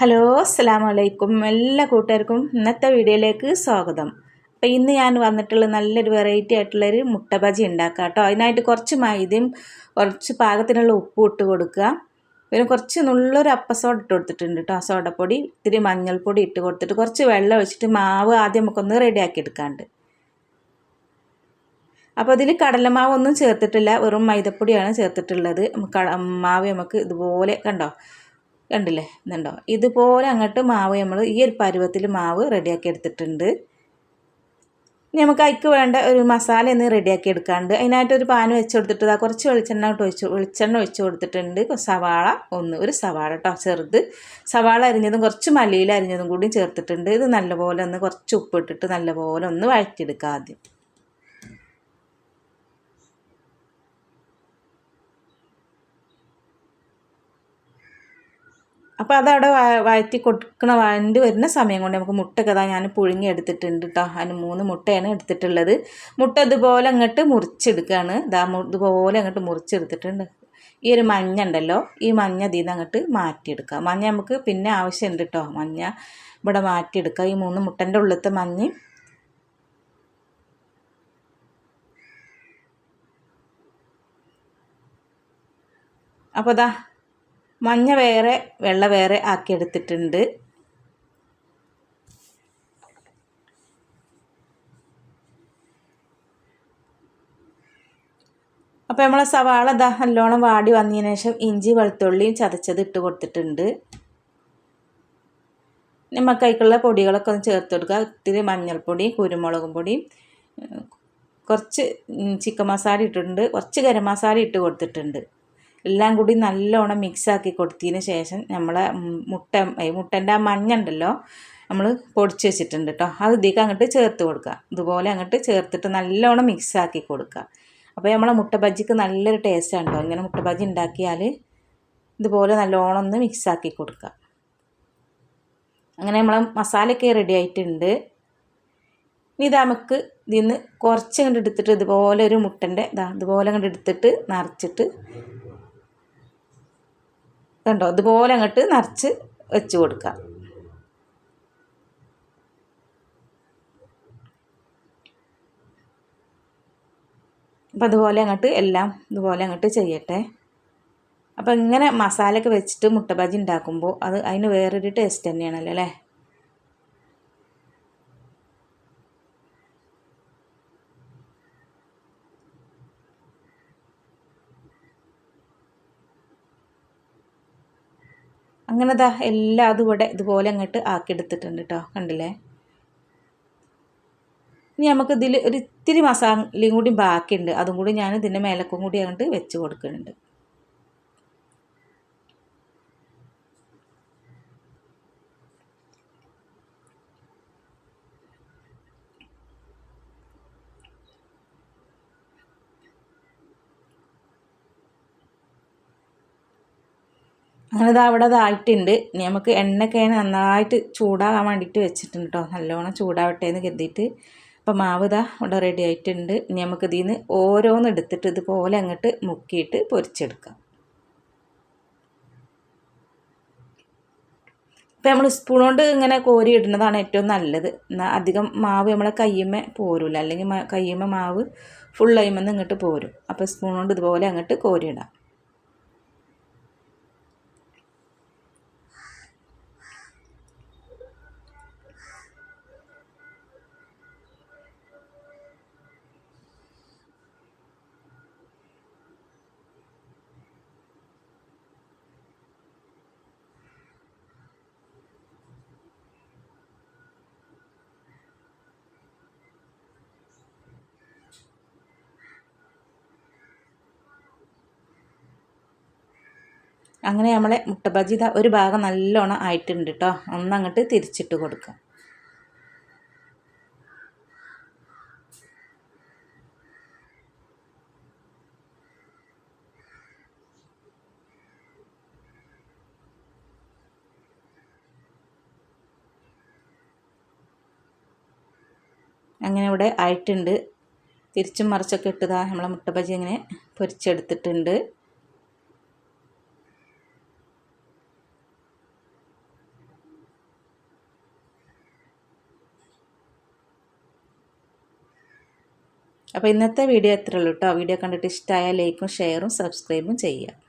Hello അസ്സാം വലൈക്കും എല്ലാ കൂട്ടുകാർക്കും ഇന്നത്തെ വീഡിയോയിലേക്ക് സ്വാഗതം. അപ്പോൾ ഇന്ന് ഞാൻ വന്നിട്ടുള്ള നല്ലൊരു വെറൈറ്റി ആയിട്ടുള്ളൊരു മുട്ട ബജി ഉണ്ടാക്കാം കേട്ടോ. അതിനായിട്ട് കുറച്ച് മൈദയും കുറച്ച് പാകത്തിനുള്ള ഉപ്പും ഇട്ട് കൊടുക്കുക. പിന്നെ കുറച്ച് നുള്ളൊരു അപ്പസോഡ ഇട്ട് കൊടുത്തിട്ടുണ്ട് കേട്ടോ സോഡപ്പൊടി. ഇത്തിരി മഞ്ഞൾപ്പൊടി ഇട്ട് കൊടുത്തിട്ട് കുറച്ച് വെള്ളം ഒഴിച്ചിട്ട് മാവ് ആദ്യം നമുക്കൊന്ന് റെഡിയാക്കി എടുക്കാണ്ട്. അപ്പോൾ അതിൽ കടലമാവ് ഒന്നും ചേർത്തിട്ടില്ല വെറും മൈദപ്പൊടിയാണ് ചേർത്തിട്ടുള്ളത്. മാവ് നമുക്ക് ഇതുപോലെ കണ്ടോ കണ്ടില്ലേ? എന്നുണ്ടോ ഇതുപോലെ അങ്ങോട്ട് മാവ് നമ്മൾ ഈ ഒരു പരുവത്തിൽ മാവ് റെഡിയാക്കി എടുത്തിട്ടുണ്ട്. ഇനി നമുക്ക് അതിക്ക് വേണ്ട ഒരു മസാല എന്ന് റെഡിയാക്കി എടുക്കാണ്ട് അതിനായിട്ട് ഒരു പാൻ വെച്ച് കൊടുത്തിട്ട് കുറച്ച് വെളിച്ചെണ്ണ ഒഴിച്ച് വെളിച്ചെണ്ണ ഒഴിച്ച് കൊടുത്തിട്ടുണ്ട്. സവാള ഒന്ന് ഒരു സവാള കേട്ടോ ചെറുത്. സവാള അരിഞ്ഞതും കുറച്ച് മല്ലിയിൽ അരിഞ്ഞതും കൂടി ചേർത്തിട്ടുണ്ട്. ഇത് നല്ലപോലെ ഒന്ന് കുറച്ച് ഉപ്പിട്ടിട്ട് നല്ലപോലെ ഒന്ന് വഴറ്റിയെടുക്കുക ആദ്യം. അപ്പോൾ അതവിടെ വഴറ്റി കൊടുക്കണ വഴണ്ടി വരുന്ന സമയം കൊണ്ട് നമുക്ക് മുട്ടയൊക്കെ ഞാൻ പുഴുങ്ങി എടുത്തിട്ടുണ്ട് കേട്ടോ അതിന് മൂന്ന് മുട്ടയാണ് എടുത്തിട്ടുള്ളത്. മുട്ട ഇതുപോലെ അങ്ങോട്ട് മുറിച്ചെടുക്കുകയാണ് ഇതാ ഇതുപോലെ അങ്ങോട്ട് മുറിച്ചെടുത്തിട്ടുണ്ട്. ഈ ഒരു മഞ്ഞ ഉണ്ടല്ലോ ഈ മഞ്ഞ ഇതിൽ നിന്ന് അങ്ങോട്ട് മാറ്റിയെടുക്കുക മഞ്ഞ നമുക്ക് പിന്നെ ആവശ്യമുണ്ട് കേട്ടോ മഞ്ഞ ഇവിടെ മാറ്റിയെടുക്കുക ഈ മൂന്ന് മുട്ടന്റെ ഉള്ളിലത്തെ മഞ്ഞ്. അപ്പോൾ ഇതാ മഞ്ഞ വേറെ വെള്ള വേറെ ആക്കിയെടുത്തിട്ടുണ്ട്. അപ്പോൾ നമ്മളെ സവാള ദാ നല്ലോണം വാടി വന്നതിന് ശേഷം ഇഞ്ചി വെളുത്തുള്ളിയും ചതച്ചത് ഇട്ട് കൊടുത്തിട്ടുണ്ട്. നമുക്കതിക്കുള്ള പൊടികളൊക്കെ ഒന്ന് ചേർത്ത് കൊടുക്കുക. ഇത്തിരി മഞ്ഞൾപ്പൊടി കുരുമുളകും പൊടി കുറച്ച് ചിക്കൻ മസാല ഇട്ടിട്ടുണ്ട്. കുറച്ച് ഗരം മസാല ഇട്ട് കൊടുത്തിട്ടുണ്ട്. എല്ലാം കൂടി നല്ലോണം മിക്സാക്കി കൊടുത്തതിന് ശേഷം നമ്മളെ മുട്ട മുട്ടന്റെ ആ മഞ്ഞ ഉണ്ടല്ലോ നമ്മൾ പൊടിച്ച് വെച്ചിട്ടുണ്ട് കേട്ടോ അത് ഇതിലേക്ക് അങ്ങോട്ട് ചേർത്ത് കൊടുക്കുക. ഇതുപോലെ അങ്ങോട്ട് ചേർത്തിട്ട് നല്ലോണം മിക്സാക്കി കൊടുക്കുക. അപ്പോൾ നമ്മളെ മുട്ട ബജ്ജിക്ക് നല്ലൊരു ടേസ്റ്റാണ് കേട്ടോ ഇങ്ങനെ മുട്ട ബജ്ജി ഉണ്ടാക്കിയാൽ ഇതുപോലെ നല്ലോണം ഒന്ന് മിക്സാക്കി കൊടുക്കുക. അങ്ങനെ നമ്മളെ മസാലയൊക്കെ റെഡി ആയിട്ടുണ്ട്. ഇനി ഇത് നമുക്ക് ഇതിൽ നിന്ന് കുറച്ച് കണ്ടെടുത്തിട്ട് ഇതുപോലെ ഒരു മുട്ടന്റെ ഇതാ ഇതുപോലെ കണ്ടെടുത്തിട്ട് നിറച്ചിട്ട് കണ്ടോ? ഇതുപോലെ അങ്ങോട്ട് നിറച്ച് വെച്ച് കൊടുക്കുക അപ്പം അതുപോലെ അങ്ങോട്ട് എല്ലാം ഇതുപോലെ അങ്ങോട്ട് ചെയ്യട്ടെ. അപ്പം ഇങ്ങനെ മസാലയൊക്കെ വെച്ചിട്ട് മുട്ട ബജി ഉണ്ടാക്കുമ്പോൾ അത് അതിന് വേറൊരു ടേസ്റ്റ് തന്നെയാണല്ലോ അല്ലേ? അങ്ങനെ ദാ എല്ലാം ഇവിടെ ഇതുപോലെ അങ്ങോട്ട് ആക്കിയെടുത്തിട്ടുണ്ട് കേട്ടോ കണ്ടില്ലേ? ഇനി നമുക്ക് ഇതിൽ ഒരു ഇത്തിരി മസാലയും കൂടി ബാക്കിയുണ്ട്. അതും കൂടി ഞാൻ ഇതിന്റെ മേലക്കും കൂടി അങ്ങോട്ട് വെച്ച് കൊടുക്കുന്നുണ്ട്. അങ്ങനെ ഇത് അവിടെ ഇതായിട്ടുണ്ട്. ഇനി നമുക്ക് എണ്ണയൊക്കെ നന്നായിട്ട് ചൂടാകാൻ വേണ്ടിയിട്ട് വെച്ചിട്ടുണ്ട് കേട്ടോ നല്ലോണം ചൂടാവട്ടെ എന്ന് കരുതിയിട്ട്. അപ്പോൾ മാവ് ഇതാ ഇവിടെ റെഡി ആയിട്ടുണ്ട്. ഇനി നമുക്ക് ഇതിൽ നിന്ന് ഓരോന്ന് എടുത്തിട്ട് ഇതുപോലെ അങ്ങോട്ട് മുക്കിയിട്ട് പൊരിച്ചെടുക്കാം. ഇപ്പം നമ്മൾ സ്പൂൺ കൊണ്ട് ഇങ്ങനെ കോരി ഇടുന്നതാണ് ഏറ്റവും നല്ലത്. എന്നാൽ അധികം മാവ് നമ്മളെ കയ്യുമ്മ പോരില്ല അല്ലെങ്കിൽ കയ്യുമ്മ മാവ് ഫുൾ അയിമെന്ന് ഇങ്ങോട്ട് പോരും. അപ്പോൾ സ്പൂൺ കൊണ്ട് ഇതുപോലെ അങ്ങോട്ട് കോരിയിടാം അങ്ങനെ നമ്മളെ മുട്ട ബജി ഒരു ഭാഗം നല്ലോണം ആയിട്ടുണ്ട് കേട്ടോ ഒന്നങ്ങോട്ട് തിരിച്ചിട്ട് കൊടുക്കാം. അങ്ങനെ ഇവിടെ ആയിട്ടുണ്ട്. തിരിച്ചും മറിച്ചൊക്കെ ഇട്ടതാ നമ്മളെ മുട്ട ബജി ഇങ്ങനെ പൊരിച്ചെടുത്തിട്ടുണ്ട്. അപ്പോൾ ഇന്നത്തെ വീഡിയോ എത്ര ഉള്ളൂ കേട്ടോ. വീഡിയോ കണ്ടിട്ട് ഇഷ്ടമായ ലൈക്കും ഷെയറും സബ്സ്ക്രൈബും ചെയ്യുക.